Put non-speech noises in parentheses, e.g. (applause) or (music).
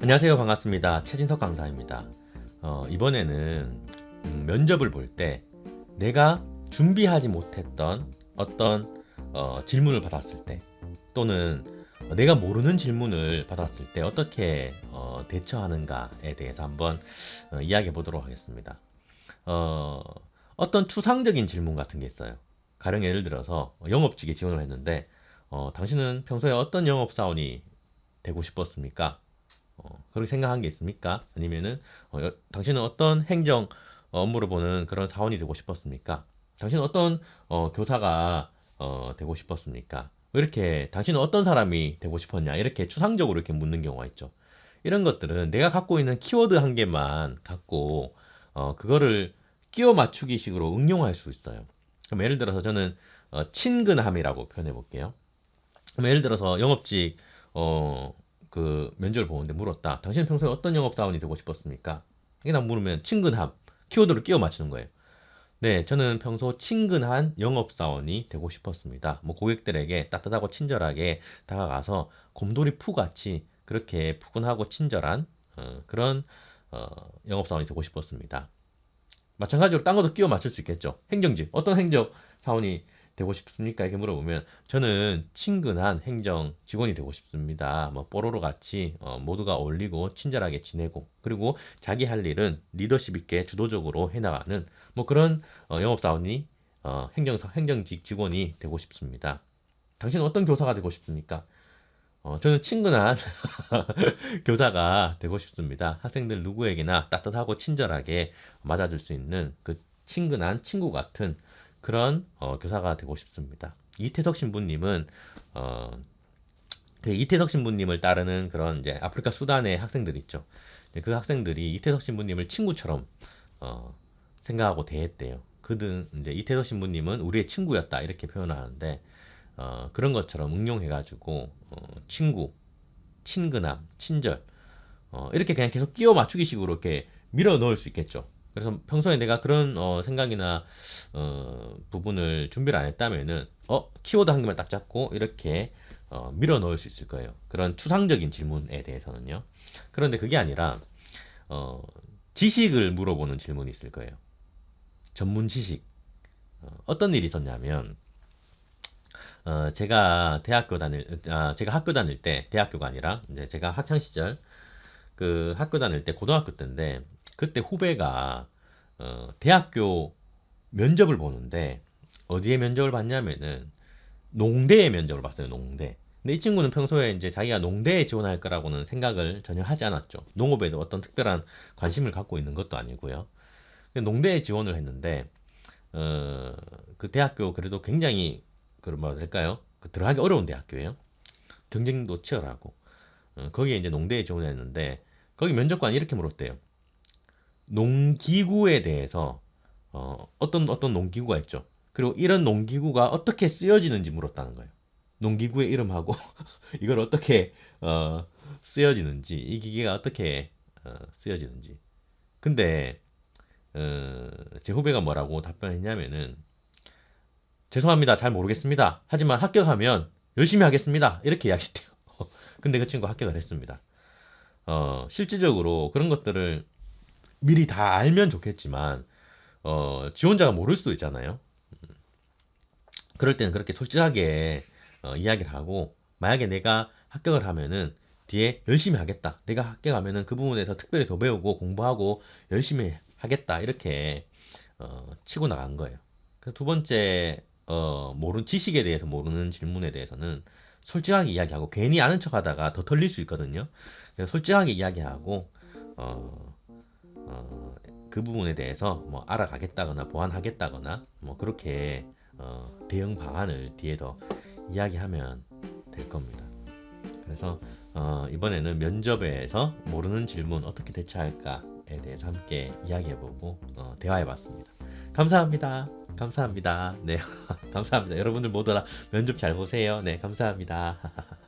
안녕하세요. 반갑습니다. 최진석 강사입니다. 어, 이번에는 음, 면접을 볼 때 내가 준비하지 못했던 어떤 어, 질문을 받았을 때 또는 내가 모르는 질문을 받았을 때 어떻게 어, 대처하는가에 대해서 한번 어, 이야기해 보도록 하겠습니다. 어, 어떤 추상적인 질문 같은 게 있어요. 가령 예를 들어서 영업직에 지원을 했는데 어, 당신은 평소에 어떤 영업사원이 되고 싶었습니까? 어, 그렇게 생각한 게 있습니까? 아니면은 어, 여- 당신은 어떤 행정 어, 업무를 보는 그런 사원이 되고 싶었습니까? 당신은 어떤 어, 교사가 어, 되고 싶었습니까? 왜 이렇게 당신은 어떤 사람이 되고 싶었냐? 이렇게 추상적으로 이렇게 묻는 경우가 있죠. 이런 것들은 내가 갖고 있는 키워드 한 개만 갖고 어, 그거를 끼워 맞추기 식으로 응용할 수 있어요. 그럼 예를 들어서 저는 어, 친근함이라고 표현해 볼게요. 예를 들어서 영업직 어, 그 면접을 보는데 물었다. 당신은 평소에 어떤 영업사원이 되고 싶었습니까? 이게 나 물으면 친근함 키워드를 끼워 맞추는 거예요. 네, 저는 평소 친근한 영업사원이 되고 싶었습니다. 뭐 고객들에게 따뜻하고 친절하게 다가가서 곰돌이 푸 같이 그렇게 푸근하고 친절한 어, 그런 어, 영업사원이 되고 싶었습니다. 마찬가지로 딴 것도 끼워 맞출 수 있겠죠. 행정직 어떤 행정 사원이 되고 싶습니까? 이렇게 물어보면 저는 친근한 행정 직원이 되고 싶습니다. 뭐 뽀로로 같이 어, 모두가 어울리고 친절하게 지내고 그리고 자기 할 일은 리더십 있게 주도적으로 해나가는 뭐 그런 어, 영업사원이 어, 행정사 행정직 직원이 되고 싶습니다. 당신은 어떤 교사가 되고 싶습니까? 어, 저는 친근한 (laughs) 교사가 되고 싶습니다. 학생들 누구에게나 따뜻하고 친절하게 맞아줄 수 있는 그 친근한 친구 같은 그런 어, 교사가 되고 싶습니다. 이태석 신부님은 어, 그 이태석 신부님을 따르는 그런 이제 아프리카 수단의 학생들 있죠. 그 학생들이 이태석 신부님을 친구처럼 어, 생각하고 대했대요. 그든 이제 이태석 신부님은 우리의 친구였다 이렇게 표현하는데 어, 그런 것처럼 응용해가지고 어, 친구, 친근함, 친절 어, 이렇게 그냥 계속 끼워 맞추기식으로 이렇게 밀어 넣을 수 있겠죠. 그래서 평소에 내가 그런 어, 생각이나 어, 부분을 준비를 안 했다면은 어 키워드 한 개만 딱 잡고 이렇게 어, 밀어 넣을 수 있을 거예요. 그런 추상적인 질문에 대해서는요. 그런데 그게 아니라 어, 지식을 물어보는 질문이 있을 거예요. 전문 지식. 어, 어떤 일이 있었냐면 어, 제가 대학교 다닐 아, 제가 학교 다닐 때 대학교가 아니라 이제 제가 학창 시절 그 학교 다닐 때 고등학교 때인데 그때 후배가 어, 대학교 면접을 보는데 어디에 면접을 봤냐면은 농대에 면접을 봤어요. 농대. 근데 이 친구는 평소에 이제 자기가 농대에 지원할 거라고는 생각을 전혀 하지 않았죠. 농업에도 어떤 특별한 관심을 갖고 있는 것도 아니고요. 농대에 지원을 했는데 어, 그 대학교 그래도 굉장히 그 뭐라 될까요? 그 들어가기 어려운 대학교예요. 경쟁도 치열하고 어, 거기에 이제 농대에 지원했는데 거기 면접관 이렇게 물었대요. 농기구에 대해서 어, 어떤 어떤 농기구가 있죠. 그리고 이런 농기구가 어떻게 쓰여지는지 물었다는 거예요. 농기구의 이름하고 (laughs) 이걸 어떻게 어, 쓰여지는지 이 기계가 어떻게 어, 쓰여지는지. 근데 어, 제 후배가 뭐라고 답변했냐면은 죄송합니다. 잘 모르겠습니다. 하지만 합격하면 열심히 하겠습니다. 이렇게 이야기했대요. (laughs) 근데 그 친구 합격을 했습니다. 어, 실질적으로 그런 것들을 미리 다 알면 좋겠지만 어, 지원자가 모를 수도 있잖아요. 그럴 때는 그렇게 솔직하게 어, 이야기를 하고 만약에 내가 합격을 하면은 뒤에 열심히 하겠다. 내가 합격하면은 그 부분에서 특별히 더 배우고 공부하고 열심히 하겠다. 이렇게 어, 치고 나간 거예요. 그래서 두 번째 어, 모르는 지식에 대해서 모르는 질문에 대해서는 솔직하게 이야기하고 괜히 아는 척하다가 더 털릴 수 있거든요. 솔직하게 이야기하고 어, 어, 그 부분에 대해서 뭐 알아가겠다거나 보완하겠다거나 뭐 그렇게 어, 대응 방안을 뒤에 더 이야기하면 될 겁니다. 그래서 어, 이번에는 면접에서 모르는 질문 어떻게 대처할까에 대해서 함께 이야기해보고 어, 대화해봤습니다. 감사합니다. 감사합니다. 네, (laughs) 감사합니다. 여러분들 모두 다 면접 잘 보세요. 네, 감사합니다. (laughs)